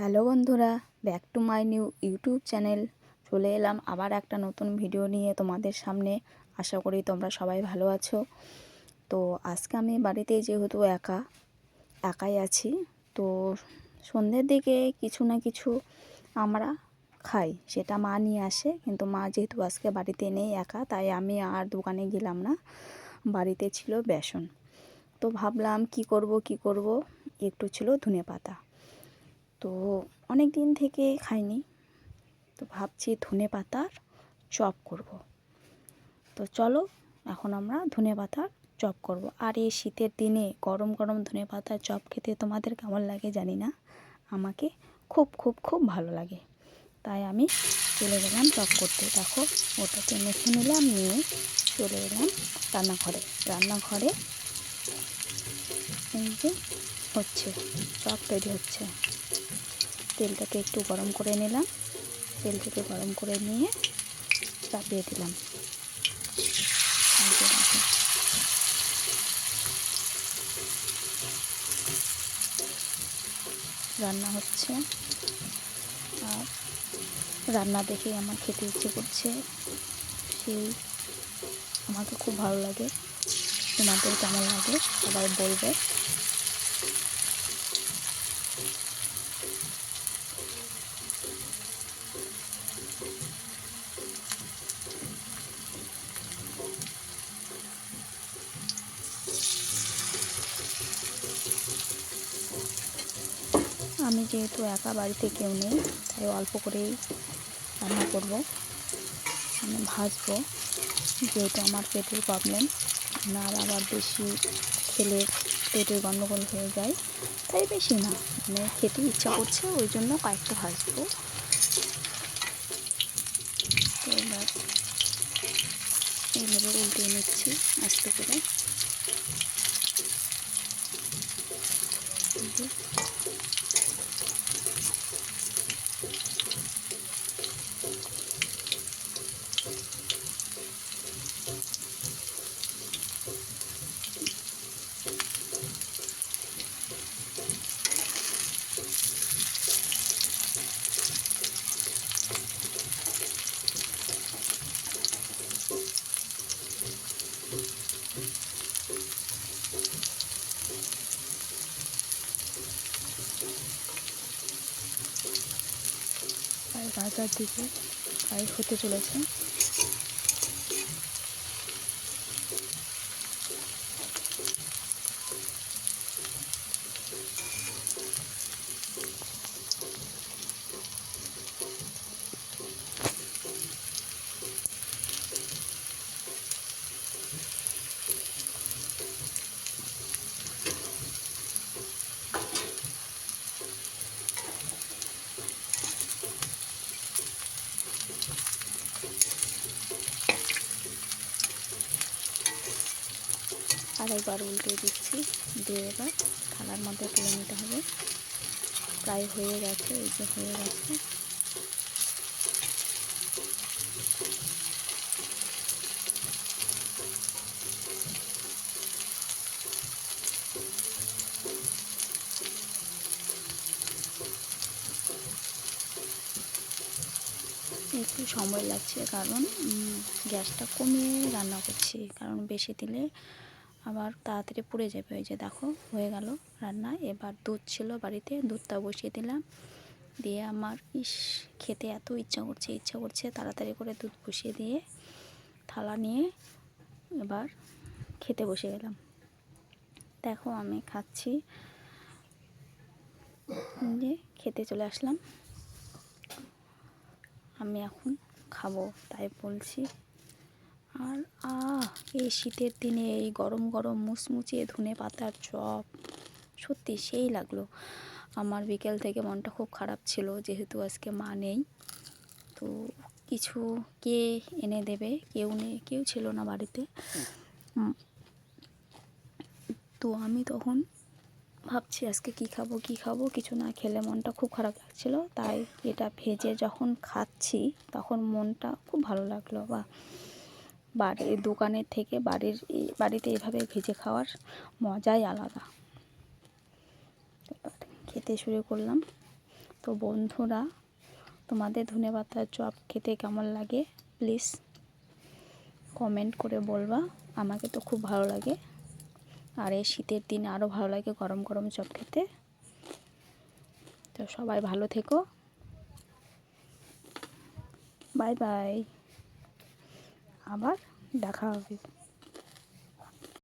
Hello বন্ধুরা, back to my new YouTube channel. চলে এলাম আবার একটা নতুন ভিডিও নিয়ে তোমাদের সামনে। আশা করি তোমরা সবাই ভালো আছো। তো আজকে আমি বাড়িতে যেহেতু একা, একাই আছি, তো সন্ধ্যের দিকে কিছু না কিছু আমরা খাই, সেটা মা নিয়ে আসে। কিন্তু মা যেহেতু আজকে বাড়িতে নেই একা, তাই আমি আর দোকানে গেলাম না। বাড়িতে ছিল বেসন। তো ভাবলাম কি করব কি করব? একটু ছিল ধনে পাতা তো অনেক দিন থেকে খাইনি। তো ভাবছি ধনে পাতার চপ করব। তো চলো, এখন আমরা ধনে পাতার চপ করব। আর এই শীতের দিনে গরম গরম ধনে পাতার চপ খেতে তোমাদের কেমন লাগে জানি না। আমাকে খুব খুব খুব ভালো লাগে। তাই আমি চলে গেলাম চপ করতে। দেখো, ওটাকে মেখে নিলাম, নিয়ে চলে এলাম রান্নাঘরে। রান্নাঘরে এই যে হচ্ছে, চপ তৈরি হচ্ছে। তেলটাকে একটু গরম করে নিলাম। তেলটাকে গরম করে নিয়ে চাপিয়ে দিলাম। রান্না হচ্ছে। আর রান্না দেখে আমার খেতে ইচ্ছে করছে। সেই আমাকে খুব ভালো লাগে। তোমাদের কেমন লাগে? সবাই বলবে। আমি যেহেতু একা বাড়িতে কেউ নেই, তাই অল্প করেই রান্না করব। আমি ভাজবো, যেহেতু আমার পেটের প্রবলেম আর আবার বেশি খেলে পেটের গণ্ডগোল হয়ে যায়, তাই বেশি না। মানে খেতে ইচ্ছা করছে, ওই জন্য কয়েকটা ভাজবো। এবার এইভাবে উল্টে নিচ্ছি, আস্তে করে। বাজার দিকে প্রায় হতে চলেছে আর একবার উল্টে দিচ্ছি। দিয়ে এবার থালার মধ্যে তুলে নিতে হবে। প্রায় হয়ে গেছে, এই যে হয়ে গেছে। একটু সময় লাগছে, কারণ গ্যাসটা কমিয়ে রান্না করছি। কারণ বেশি দিলে আবার তাড়াতাড়ি পুড়ে যাবে। ওই যে দেখো, হয়ে গেল রান্না। এবার দুধ ছিল বাড়িতে, দুধটা বসিয়ে দিলাম। দিয়ে আমার, ইস, খেতে এত ইচ্ছা করছে ইচ্ছা করছে তাড়াতাড়ি করে দুধ বসিয়ে দিয়ে থালা নিয়ে এবার খেতে বসে গেলাম। দেখো, আমি খাচ্ছি। যে খেতে চলে আসলাম। আমি এখন খাব, তাই বলছি। আর আহ, এই শীতের দিনে এই গরম গরম মুচমুচে ধনে পাতার চপ। সত্যি সেই লাগল। আমার বিকেল থেকে মনটা খুব খারাপ ছিল, যেহেতু আজকে মা নেই। তো কিছু কে এনে দেবে, কেউ নেই, কেউ ছিল না বাড়িতে। তো আমি তখন ভাবছি আজকে কি খাব কি খাব, কিছু না খেলে মনটা খুব খারাপ লাগছিল। তাই এটা ভেজে যখন খাচ্ছি, তখন মনটা খুব ভালো লাগল বা বাড়ির দোকানের থেকে বাড়ির বাড়িতে এভাবে ভেজে খাওয়ার মজাই আলাদা। খেতে শুরু করলাম। তো বন্ধুরা, তোমাদের ধনে পাতার চপ খেতে কেমন লাগে? প্লিজ কমেন্ট করে বলবা। আমাকে তো খুব ভালো লাগে। আর এই শীতের দিনে আরও ভালো লাগে গরম গরম চপ খেতে। তো সবাই ভালো থেকো। Bye bye. আবার দেখা হবে।